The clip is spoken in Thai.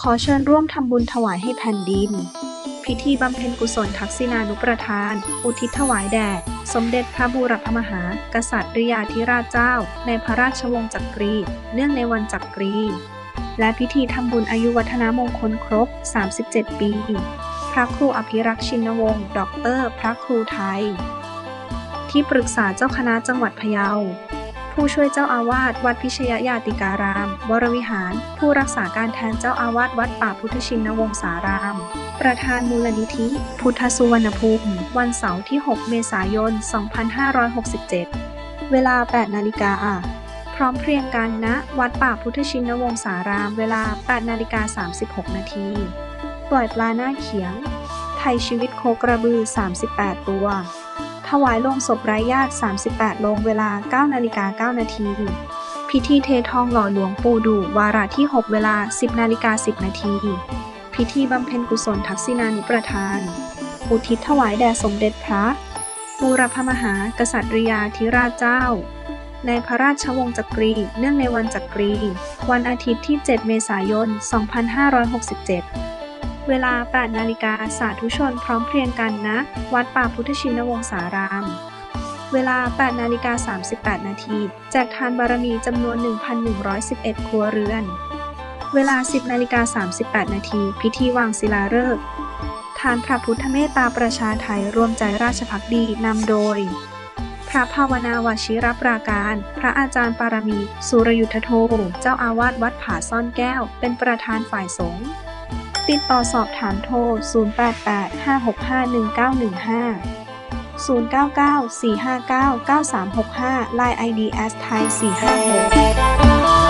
ขอเชิญร่วมทำบุญถวายให้แผ่นดิน พิธีบำเพ็ญกุศลทักษิณานุประทาน อุทิศถวายแด่ สมเด็จพระบูรพมหา กษัตริยาธิราชเจ้า ในพระราชวงศ์จักรี เนื่องในวันจักรี และพิธีทำบุญอายุวัฒนมงคลครบ 37 ปี พระครูอภิรักษ์ชินวงศ์ด็อกเตอร์ พระครูไทย ที่ปรึกษาเจ้าคณะจังหวัดพะเยา ผู้ช่วยเจ้าอาวาสวัดพิชยยาติการาม วรวิหาร ผู้รักษาการแทนเจ้าอาวาสวัดป่าพุทธชินวงศาราม ประธานมูลนิธิ พุทธสุวรรณภูมิ วันเสาร์ที่ 6 เมษายน 2567 เวลา 8 นาฬิกาพร้อมเพรียงกันณวัดป่าพุทธชินวงศาราม เวลา 8 นาฬิกา 36 นาที ปล่อยปลาหน้าเขียง ไทยชีวิตโคกระบือ 38 ตัว วายโลงศพไร้ญาติ 38 โลงเวลา 9 นาฬิกา 9 นาที พิธีเททองหล่อหลวงปู่ดูวาระที่ 6 เวลา 10 นาฬิกา 10 นาที พิธีบำเพ็ญกุศลทักษิณานุประทาน อุทิศถวายแด่สมเด็จพระบูรพมหากษัตริยาธิราชเจ้า ในพระราชวงศ์จักรี เนื่องในวันจักรี วันอาทิตย์ที่ 7 เมษายน 2567 เวลา 8 นาฬิกาสาธุชนพร้อมเพรียงกันนะ วัดป่าพุทธชินวงศาราม เวลา 8 นาฬิกา 38 นาทีแจกทานบารมีจำนวน 1,111 ครัวเรือน เวลา 10 นาฬิกา 38 นาทีพิธีวางศิลาฤกษ์ทานพระพุทธเมตตาประชาไทยรวมใจราชพักดีนำโดย พระภาวนาวชิรปราการ พระอาจารย์ปารมี สุรยุทธโธ เจ้าอาวาสวัดผาซ่อนแก้ว เป็นประธานฝ่ายสงฆ์ ติดต่อสอบถามโทร 0885651915 099 459 9365 Line ID as Thai 456